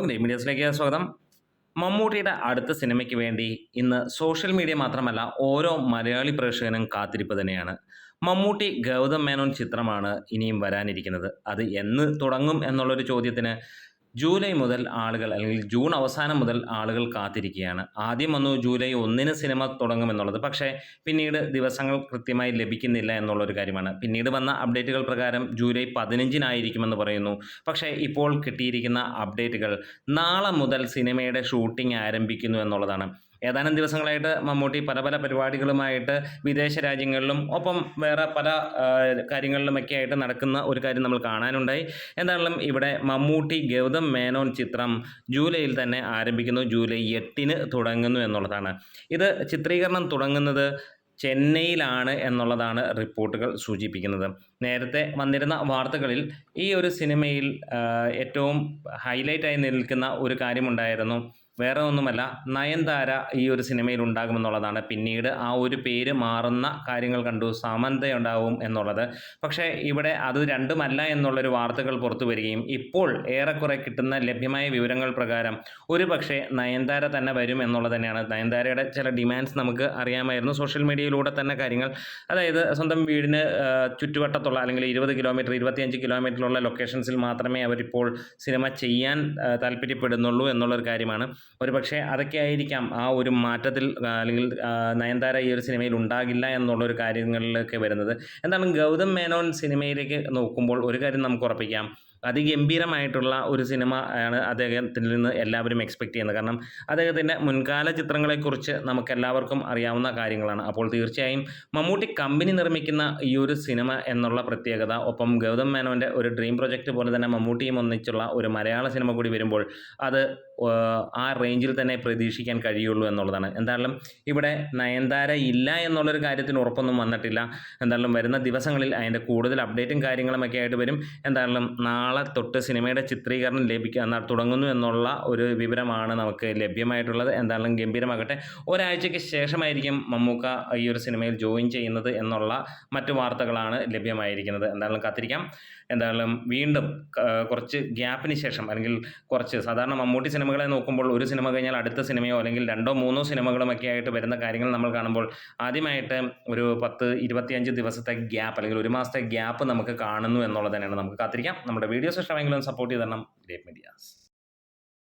Grey മീഡിയസിലേക്ക് സ്വാഗതം. മമ്മൂട്ടിയുടെ അടുത്ത സിനിമയ്ക്ക് വേണ്ടി ഇന്ന് സോഷ്യൽ മീഡിയ മാത്രമല്ല ഓരോ മലയാളി പ്രേക്ഷകനും കാത്തിരിപ്പ് തന്നെയാണ്. മമ്മൂട്ടി ഗൗതം മേനോൻ ചിത്രമാണ് ഇനിയും വരാനിരിക്കുന്നത്. അത് എന്ന് തുടങ്ങും എന്നുള്ളൊരു ചോദ്യത്തിന് ജൂലൈ മുതൽ ആളുകൾ അല്ലെങ്കിൽ ജൂൺ അവസാനം മുതൽ ആളുകൾ കാത്തിരിക്കുകയാണ്. ആദ്യം വന്നു ജൂലൈ ഒന്നിന് സിനിമ തുടങ്ങുമെന്നുള്ളത്. പക്ഷേ പിന്നീട് ദിവസങ്ങൾ കൃത്യമായി ലഭിക്കുന്നില്ല എന്നുള്ളൊരു കാര്യമാണ്. പിന്നീട് വന്ന അപ്ഡേറ്റുകൾ പ്രകാരം ജൂലൈ പതിനഞ്ചിനായിരിക്കുമെന്ന് പറയുന്നു. പക്ഷേ ഇപ്പോൾ കിട്ടിയിരിക്കുന്ന അപ്ഡേറ്റുകൾ നാളെ മുതൽ സിനിമയുടെ ഷൂട്ടിംഗ് ആരംഭിക്കുന്നു എന്നുള്ളതാണ്. ഏതാനും ദിവസങ്ങളായിട്ട് മമ്മൂട്ടി പല പല പരിപാടികളുമായിട്ട് വിദേശ രാജ്യങ്ങളിലും ഒപ്പം വേറെ പല കാര്യങ്ങളിലുമൊക്കെ ആയിട്ട് നടക്കുന്ന ഒരു കാര്യം നമ്മൾ കാണാനുണ്ടായി. എന്തായാലും ഇവിടെ മമ്മൂട്ടി ഗൗതം മേനോൻ ചിത്രം ജൂലൈയിൽ തന്നെ ആരംഭിക്കുന്നു. ജൂലൈ എട്ടിന് തുടങ്ങുന്നു എന്നുള്ളതാണ്. ഇത് ചിത്രീകരണം തുടങ്ങുന്നത് ചെന്നൈയിലാണ് എന്നുള്ളതാണ് റിപ്പോർട്ടുകൾ സൂചിപ്പിക്കുന്നത്. നേരത്തെ വന്നിരുന്ന വാർത്തകളിൽ ഈ ഒരു സിനിമയിൽ ഏറ്റവും ഹൈലൈറ്റായി നിൽക്കുന്ന ഒരു കാര്യമുണ്ടായിരുന്നു. വേറെ ഒന്നുമല്ല നയൻതാര ഈ ഒരു സിനിമയിൽ ഉണ്ടാകുമെന്നുള്ളതാണ് പിന്നീട് ആ ഒരു പേര് മാറുന്ന കാര്യങ്ങൾ കണ്ടു സാമന്ത ഉണ്ടാവും എന്നുള്ളത്. പക്ഷേ ഇവിടെ അത് രണ്ടുമല്ല എന്നുള്ളൊരു വാർത്തകൾ പുറത്തു വരികയും ഇപ്പോൾ ഏറെക്കുറെ കിട്ടുന്ന ലഭ്യമായ വിവരങ്ങൾ പ്രകാരം ഒരു പക്ഷേ നയൻതാര തന്നെ വരും എന്നുള്ളത് തന്നെയാണ്. നയൻതാരയുടെ ചില ഡിമാൻഡ്സ് നമുക്ക് അറിയാമായിരുന്നു. സോഷ്യൽ മീഡിയയിലൂടെ തന്നെ കാര്യങ്ങൾ അതായത് സ്വന്തം വീടിന് ചുറ്റുവട്ടത്തുള്ള അല്ലെങ്കിൽ ഇരുപത് കിലോമീറ്റർ ഇരുപത്തിയഞ്ച് കിലോമീറ്ററിലുള്ള ലൊക്കേഷൻസിൽ മാത്രമേ അവരിപ്പോൾ സിനിമ ചെയ്യാൻ താല്പര്യപ്പെടുന്നുള്ളൂ എന്നുള്ളൊരു കാര്യമാണ്. ഒരുപക്ഷെ അതൊക്കെ ആയിരിക്കാം ആ ഒരു മാറ്റത്തിൽ അല്ലെങ്കിൽ നയൻതാര ഈ ഒരു സിനിമയിൽ ഉണ്ടാകില്ല എന്നുള്ളൊരു കാര്യങ്ങളിലൊക്കെ വരുന്നത്. എന്താണ് ഗൗതം മേനോൻ സിനിമയിലേക്ക് നോക്കുമ്പോൾ ഒരു കാര്യം നമുക്ക് ഉറപ്പിക്കാം. അതിഗംഭീരമായിട്ടുള്ള ഒരു സിനിമ ആണ് അദ്ദേഹത്തിൽ നിന്ന് എല്ലാവരും എക്സ്പെക്റ്റ് ചെയ്യുന്നത്. കാരണം അദ്ദേഹത്തിന്റെ മുൻകാല ചിത്രങ്ങളെക്കുറിച്ച് നമുക്കെല്ലാവർക്കും അറിയാവുന്ന കാര്യങ്ങളാണ്. അപ്പോൾ തീർച്ചയായും മമ്മൂട്ടി കമ്പനി നിർമ്മിക്കുന്ന ഈ ഒരു സിനിമ എന്നുള്ള പ്രത്യേകത ഒപ്പം ഗൗതം മേനോന്റെ ഒരു ഡ്രീം പ്രൊജക്റ്റ് പോലെ തന്നെ മമ്മൂട്ടിയും ഒന്നിച്ചുള്ള ഒരു മലയാള സിനിമ കൂടി വരുമ്പോൾ അത് ആ റേഞ്ചിൽ തന്നെ പ്രതീക്ഷിക്കാൻ കഴിയുള്ളൂ എന്നുള്ളതാണ്. എന്തായാലും ഇവിടെ നയൻതാര ഇല്ല എന്നുള്ളൊരു കാര്യത്തിന് ഉറപ്പൊന്നും വന്നിട്ടില്ല. എന്തായാലും വരുന്ന ദിവസങ്ങളിൽ അതിന്റെ കൂടുതൽ അപ്ഡേറ്റും കാര്യങ്ങളും ഒക്കെ ആയിട്ട് വരും. എന്തായാലും നാളെ തൊട്ട് സിനിമയുടെ ചിത്രീകരണം ലഭിക്കുക തുടങ്ങുന്നു എന്നുള്ള ഒരു വിവരമാണ് നമുക്ക് ലഭ്യമായിട്ടുള്ളത്. എന്തായാലും ഗംഭീരമാകട്ടെ. ഒരാഴ്ചയ്ക്ക് ശേഷമായിരിക്കും മമ്മൂക്ക ഈ ഒരു സിനിമയിൽ ജോയിൻ ചെയ്യുന്നത് എന്നുള്ള മറ്റു വാർത്തകളാണ് ലഭ്യമായിരിക്കുന്നത്. എന്തായാലും കാത്തിരിക്കാം. എന്തായാലും വീണ്ടും കുറച്ച് ഗ്യാപ്പിന് ശേഷം അല്ലെങ്കിൽ കുറച്ച് സാധാരണ മമ്മൂട്ടി സിനിമകളെ നോക്കുമ്പോൾ ഒരു സിനിമ കഴിഞ്ഞാൽ അടുത്ത സിനിമയോ അല്ലെങ്കിൽ രണ്ടോ മൂന്നോ സിനിമകളുമൊക്കെ ആയിട്ട് വരുന്ന കാര്യങ്ങൾ നമ്മൾ കാണുമ്പോൾ ആദ്യമായിട്ട് ഒരു പത്ത് ഇരുപത്തിയഞ്ച് ദിവസത്തെ ഗ്യാപ്പ് അല്ലെങ്കിൽ ഒരു മാസത്തെ ഗ്യാപ്പ് നമുക്ക് കാണുന്നു എന്നുള്ളത് തന്നെയാണ്. നമുക്ക് കാത്തിരിക്കാം. നമ്മുടെ വീഡിയോസ് ഇഷ്ടമെങ്കിലും സപ്പോർട്ട് ചെയ്ത് തരണം. Great Medias.